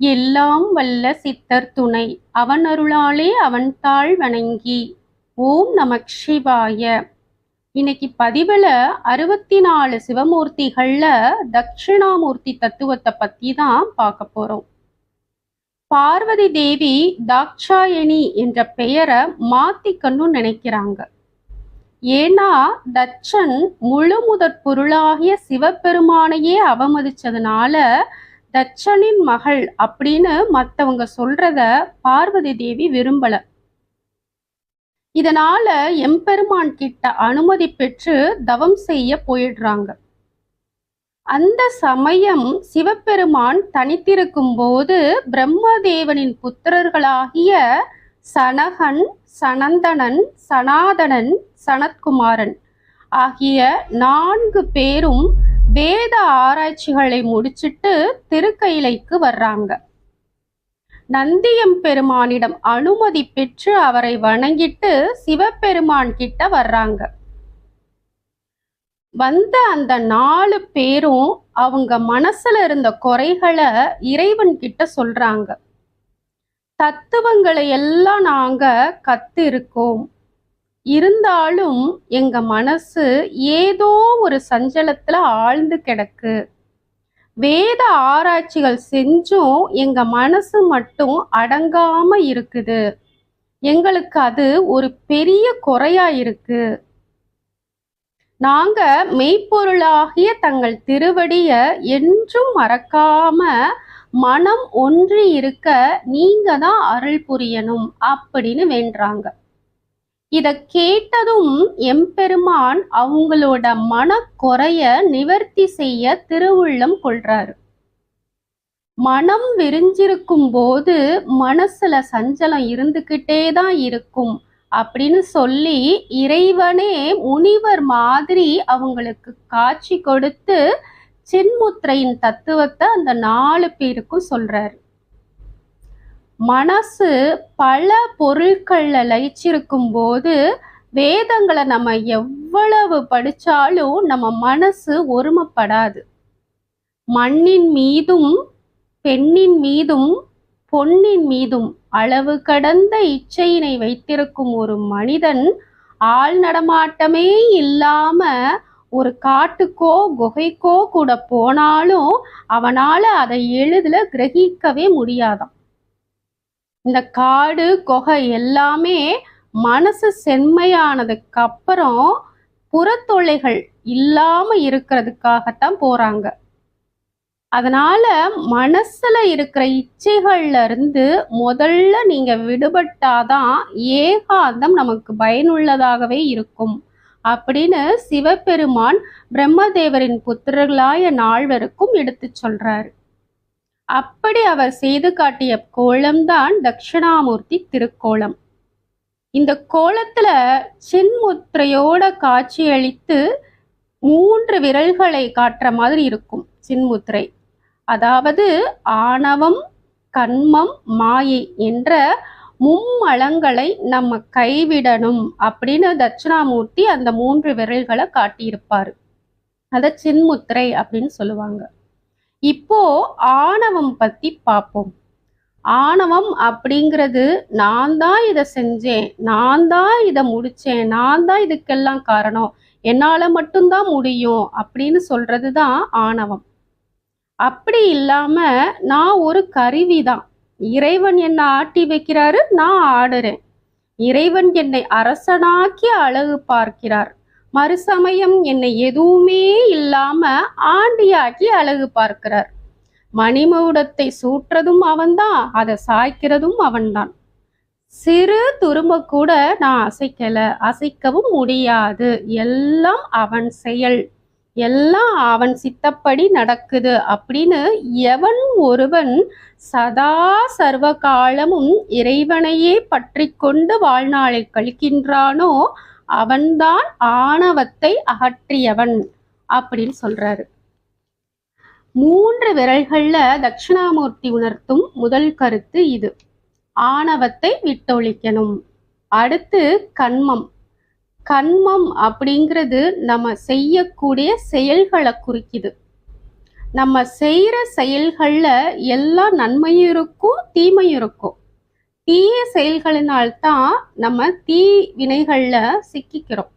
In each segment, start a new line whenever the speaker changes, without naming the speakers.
எல்லாம் வல்ல சித்தர் துணை. அவன் அருளாலே அவன் தாழ் வணங்கி. ஓம் நமக் சிவாய இன்னைக்கு பதிவுல அறுபத்தி நாலு சிவமூர்த்திகள்ல தட்சிணாமூர்த்தி தத்துவத்தை பற்றி தான் பார்க்க போறோம். பார்வதி தேவி தாக்ஷாயணி என்ற பெயரை மாத்திக்கணும் நினைக்கிறாங்க. ஏன்னா தட்சன் முழு முதற் பொருளாகிய சிவபெருமானையே அவமதிச்சதுனால தட்சனின் மகள் அப்படின்னு மத்தவங்க சொல்றத பார்வதி தேவி விரும்பல. இதனால எம்பெருமான் கிட்ட அனுமதி பெற்று தவம் செய்ய போயிடுறாங்க. அந்த சமயம் சிவபெருமான் தனித்திருக்கும் போது பிரம்மதேவனின் புத்திரர்களாகிய சனகன் சனந்தனன் சனாதனன் சனத்குமாரன் ஆகிய நான்கு பேரும் வேத ஆராய்ச்சிகளை முடிச்சிட்டு திருக்கையிலைக்கு வர்றாங்க. நந்தியம் பெருமானிடம் அனுமதி பெற்று அவரை வணங்கிட்டு சிவபெருமான் கிட்ட வர்றாங்க. வந்த அந்த நாலு பேரும் அவங்க மனசுல இருந்த குறைகளை இறைவன் கிட்ட சொல்றாங்க. தத்துவங்களை எல்லாம் நாங்க கத்து இருக்கோம் இருந்தாலும் எங்க மனசு ஏதோ ஒரு சஞ்சலத்துல ஆழ்ந்து கிடக்கு. வேத ஆராய்ச்சிகள் செஞ்சும் எங்க மனசு மட்டும் அடங்காம இருக்குது. எங்களுக்கு அது ஒரு பெரிய குறையா இருக்கு. நாங்க மெய்ப்பொருளாகிய தங்கள் திருவடிய என்றும் மறக்காம மனம் ஒன்றி இருக்க நீங்க தான் அருள் புரியணும் அப்படின்னு வேண்டுறாங்க இத கேட்டதும் எம்பெருமான் அவங்களோட மனக்குறைய நிவர்த்தி செய்ய திருவுள்ளம் கொள்றாரு. மனம் விரிஞ்சிருக்கும் போது மனசுல சஞ்சலம் இருந்துகிட்டே தான் இருக்கும் அப்படின்னு சொல்லி இறைவனே முனிவர் மாதிரி அவங்களுக்கு காட்சி கொடுத்து சின்முத்திரையின் தத்துவத்தை அந்த நாலு பேருக்கும் சொல்றாரு. மனசு பல பொருட்களில் லயிச்சிருக்கும் போது வேதங்களை நம்ம எவ்வளவு படிச்சாலும் நம்ம மனசு ஒருமைப்படாது. மண்ணின் மீதும் பெண்ணின் மீதும் பொன்னின் மீதும் அளவு கடந்த இச்சையினை வைத்திருக்கும் ஒரு மனிதன் ஆள் நடமாட்டமே இல்லாம ஒரு காட்டுக்கோ குகைக்கோ கூட போனாலும் அவனால அதை எளிதில் கிரகிக்கவே முடியாதாம். இந்த காடு குகை எல்லாமே மனசு செம்மையானதுக்கு அப்புறம் புறத்தொல்லைகள் இல்லாம இருக்கிறதுக்காகத்தான் போறாங்க. அதனால மனசுல இருக்கிற இச்சைகள்ல இருந்து முதல்ல நீங்க விடுபட்டாதான் ஏகாந்தம் நமக்கு பயனுள்ளதாகவே இருக்கும். அப்படின்னு சிவபெருமான் பிரம்மதேவரின் புத்திரர்களாய நால்வருக்கும் எடுத்து சொல்றாரு. அப்படி அவர் செய்து காட்டிய கோலம்தான் தட்சிணாமூர்த்தி திருக்கோலம். இந்த கோலத்துல சின்முத்திரையோட காட்சியளித்து மூன்று விரல்களை காட்டுற மாதிரி இருக்கும் சின்முத்திரை. அதாவது ஆணவம் கண்மம் மாயை என்ற மும்மலங்களை நம்ம கைவிடணும் அப்படின்னு தட்சிணாமூர்த்தி அந்த மூன்று விரல்களை காட்டியிருப்பாரு. அதை சின்முத்திரை அப்படின்னு சொல்லுவாங்க. இப்போ ஆணவம் பத்தி பார்ப்போம் ஆணவம் அப்படிங்கிறது நான் தான் இதை செஞ்சேன் நான் தான் இதை முடிச்சேன் நான் தான் இதுக்கெல்லாம் காரணம் என்னால மட்டும்தான் முடியும் அப்படின்னு சொல்றது தான் ஆணவம். அப்படி இல்லாம நான் ஒரு கருவி தான் இறைவன் என்னை ஆட்டி வைக்கிறாரு நான் ஆடுறேன். இறைவன் என்னை அரசனாக்கி அழகு பார்க்கிறார். மறுசமயம் என்னை எதுவுமே இல்லாம ஆண்டியாக்கி அழகு பார்க்கிறார். மணிமகுடத்தை சூட்டுறதும் அவன்தான் அதை சாய்க்கிறதும் அவன்தான். சிறு துரும்ப கூட நான் அசைக்கல அசைக்கவும் முடியாது. எல்லாம் அவன் செயல் எல்லாம் அவன் சித்தப்படி நடக்குது அப்படின்னு எவன் ஒருவன் சதா சர்வ காலமும் இறைவனையே பற்றி கொண்டு வாழ்நாளை கழிக்கின்றானோ அவன்தான் ஆணவத்தை அகற்றியவன் அப்படின்னு சொல்றாரு. மூன்று விரல்கள்ல தட்சிணாமூர்த்தி உணர்த்தும் முதல் கருத்து இது. ஆணவத்தை விட்டொழிக்கணும். அடுத்து கண்மம். கண்மம் அப்படிங்கிறது நம்ம செய்யக்கூடிய செயல்களை குறிக்குது. நம்ம செய்கிற செயல்களில் எல்லா நன்மையும் இருக்கும் தீமையும் இருக்கும். தீய செயல்களினால்தான் நம்ம தீ வினைகளில் சிக்கிக்கிறோம்.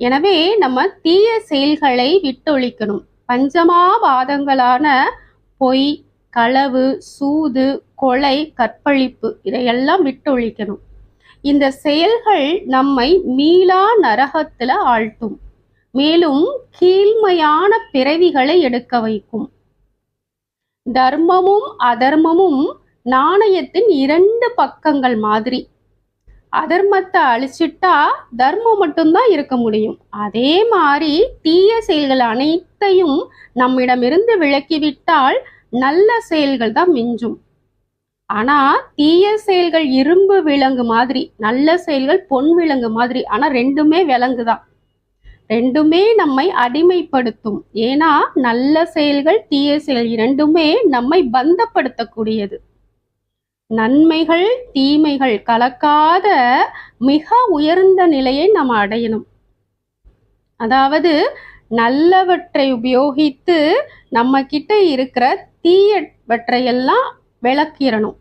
எனவே நம்ம தீய செயல்களை விட்டொழிக்கணும். பஞ்சமாபாதங்களான பொய் களவு சூது கொலை கற்பழிப்பு இதையெல்லாம் விட்டொழிக்கணும். இந்த செயல்கள் நம்மை மீளா நரகத்துல ஆழ்த்தும். மேலும் கீழ்மையான பிறவிகளை எடுக்க வைக்கும். தர்மமும் அதர்மமும் நாணயத்தின் இரண்டு பக்கங்கள் மாதிரி. அதர்மத்தை அழிச்சிட்டா தர்மம் மட்டும்தான் இருக்க முடியும். அதே மாதிரி தீய செயல்கள் அனைத்தையும் நம்மிடமிருந்து விலக்கிவிட்டால் நல்ல செயல்கள் தான் மிஞ்சும். ஆனா தீய செயல்கள் இரும்பு விலங்கு மாதிரி நல்ல செயல்கள் பொன் விலங்கு மாதிரி ஆனா ரெண்டுமே விலங்கு தான் ரெண்டுமே நம்மை அடிமைப்படுத்தும். ஏன்னா நல்ல செயல்கள் தீய செயல் இரண்டுமே நம்மை பந்தப்படுத்தக்கூடியது. நன்மைகள் தீமைகள் கலக்காத மிக உயர்ந்த நிலையை நம்ம அடையணும். அதாவது நல்லவற்றை உபயோகித்து நம்ம கிட்ட இருக்கிற தீயவற்றையெல்லாம் விளக்கிடணும்.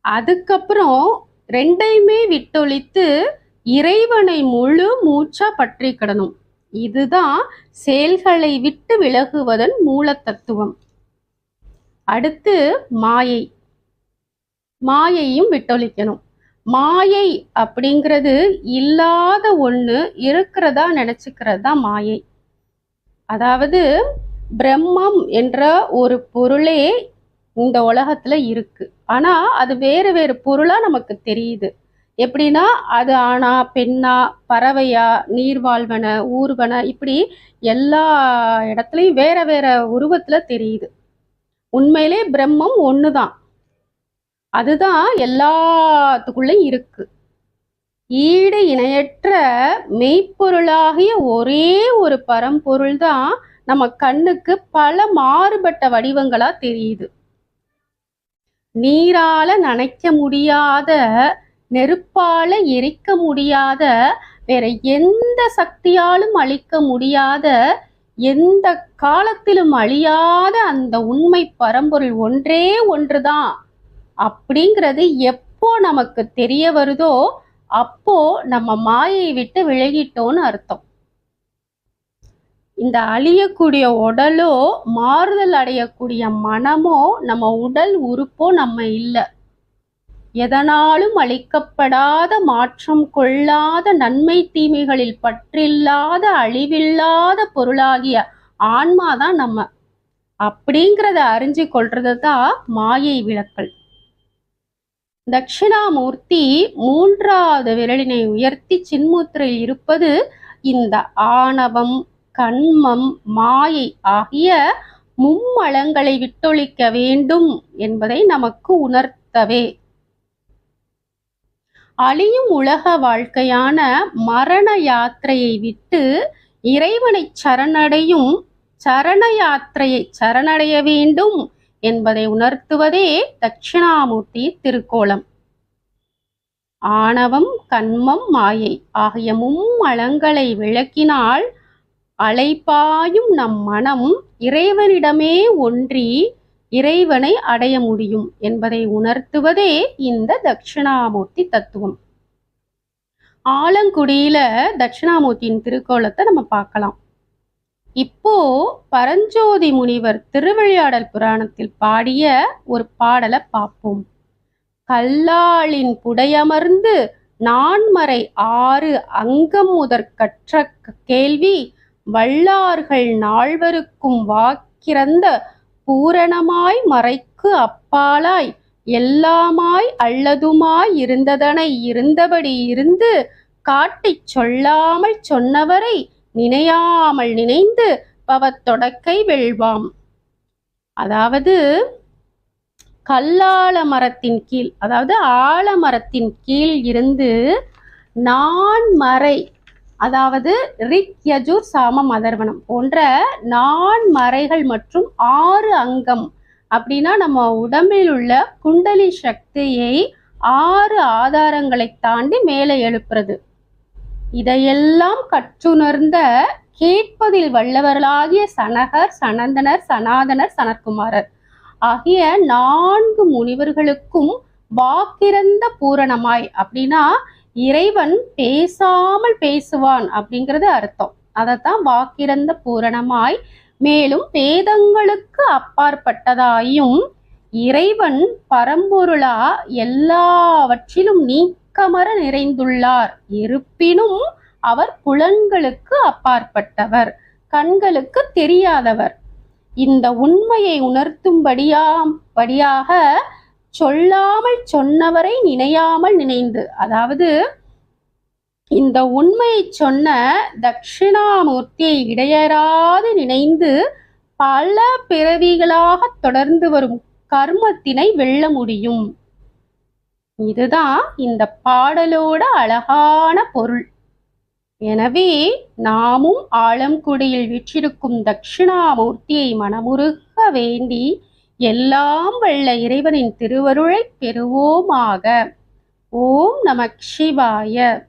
அதுக்கப்புறம் ரெண்டையுமே விட்டொழித்து இறைவனை முழு மூச்சா பற்றிக்கிடணும். இதுதான் செயல்களை விட்டு விலகுவதன் மூல தத்துவம். அடுத்து மாயை. மாயையும் விட்டொழிக்கணும். மாயை அப்படிங்கிறது இல்லாத ஒன்று இருக்கிறதா நினச்சிக்கிறது தான் மாயை. அதாவது பிரம்மம் என்ற ஒரு பொருளே இந்த உலகத்தில் இருக்குது ஆனால் அது வேறு வேறு பொருளாக நமக்கு தெரியுது. எப்படின்னா அது ஆணா பெண்ணா பறவையா நீர்வாழ்வன ஊர்வன இப்படி எல்லா இடத்துலையும் வேற வேற உருவத்தில் தெரியுது. உண்மையிலே பிரம்மம் ஒன்று தான் அதுதான் எல்லாத்துக்குள்ளேயும் இருக்கு. ஈடு இணையற்ற மெய்ப்பொருளாகிய ஒரே ஒரு பரம்பொருள் தான் நம்ம கண்ணுக்கு பல மாறுபட்ட வடிவங்களா தெரியுது. நீரால நனைக்க முடியாத நெருப்பால எரிக்க முடியாத வேற எந்த சக்தியாலும் அழிக்க முடியாத எந்த காலத்திலும் அழியாத அந்த உண்மை பரம்பொருள் ஒன்றே ஒன்றுதான். அப்படிங்கிறது எப்போ நமக்கு தெரிய வருதோ அப்போ நம்ம மாயை விட்டு விலகிட்டோம்னு அர்த்தம். இந்த அழியக்கூடிய உடலோ மாறுதல் அடையக்கூடிய மனமோ நம்ம உடல் உறுப்போ நம்ம இல்லை. எதனாலும் அழிக்கப்படாத மாற்றம் கொள்ளாத நன்மை தீமைகளில் பற்றில்லாத அழிவில்லாத பொருளாகிய ஆன்மாதான் நம்ம. அப்படிங்கிறத அறிஞ்சு கொள்றது தான் மாயை விளக்கல். தட்சிணாமூர்த்தி மூன்றாவது விரலினை உயர்த்தி சின்முத்திரையில் இருப்பது இந்த ஆணவம் கண்மம் மாயை ஆகிய மும்மலங்களை விட்டொழிக்க வேண்டும் என்பதை நமக்கு உணர்த்தவே. அழியும் உலக வாழ்க்கையான மரண யாத்திரையை விட்டு இறைவனை சரணடையும் சரண யாத்திரையை சரணடைய வேண்டும் என்பதை உணர்த்துவதே தட்சிணாமூர்த்தி திருக்கோலம் ஆணவம் கண்மம் மாயை ஆகிய மும்மலங்களை விளக்கினால் அலைப்பாயும் நம் மனம் இறைவனிடமே ஒன்றி இறைவனை அடைய முடியும் என்பதை உணர்த்துவதே இந்த தட்சிணாமூர்த்தி தத்துவம். ஆலங்குடியில தட்சிணாமூர்த்தியின் திருக்கோலத்தை நம்ம பார்க்கலாம். இப்போ பரஞ்சோதி முனிவர் திருவிளையாடல் புராணத்தில் பாடிய ஒரு பாடலை பார்ப்போம். கல்லாளின் புடையமர்ந்து நான்மறை ஆறு அங்கம் முதற் கற்ற கேள்வி வல்லார்கள் நால்வருக்கும் வாக்கிறந்த பூரணமாய் மறைக்கு அப்பாலாய் எல்லாமாய் அல்லதுமாய் இருந்ததனை இருந்தபடி இருந்து காட்டிச் சொல்லாமல் சொன்னவரை நினையாமல் நினைந்து பவத்தொடக்கை வெல்வாம். அதாவது கல்லால மரத்தின் கீழ் அதாவது ஆலமரத்தின் கீழ் இருந்து நான் மறை அதாவது ரிக் யஜூர் சாமம் அதர்வனம் போன்ற நான் மறைகள் மற்றும் ஆறு அங்கம் அப்படின்னா நம்ம உடம்பில் உள்ள குண்டலி சக்தியை ஆறு ஆதாரங்களை தாண்டி மேலே எழுப்புறது. இதையெல்லாம் கற்றுணர்ந்த கேட்பதில் வல்லவர்களாகிய சனகர் சனந்தனர் சனாதனர் சனற்குமாரர் ஆகிய நான்கு முனிவர்களுக்கும் வாக்கிறந்த பூரணமாய். அப்படின்னா இறைவன் பேசாமல் பேசுவான் அப்படிங்கிறது அர்த்தம். அதைத்தான் வாக்கிறந்த பூரணமாய். மேலும் வேதங்களுக்கு அப்பாற்பட்டதாயும் இறைவன் பரம்பொருளா எல்லாவற்றிலும் நீ நீக்கமர நிறைந்துள்ளார். இருப்பினும் அவர் புலன்களுக்கு அப்பாற்பட்டவர் கண்களுக்கு தெரியாதவர். இந்த உண்மையை உணர்த்தும்படியாம் படியாக சொல்லாமல் சொன்னவரை நினையாமல் நினைந்து அதாவது இந்த உண்மையை சொன்ன தட்சிணாமூர்த்தியை இடையறாது நினைந்து பல பிறவிகளாக தொடர்ந்து வரும் கர்மத்தினை வெல்ல முடியும். இதுதான் இந்த பாடலோட அழகான பொருள். எனவே நாமும் ஆலங்குடியில் விற்றிருக்கும் தட்சிணாமூர்த்தியை மனமுருக வேண்டி எல்லாம் வல்ல இறைவனின் திருவருளை பெறுவோமாக. ஓம் நமக் சிவாய.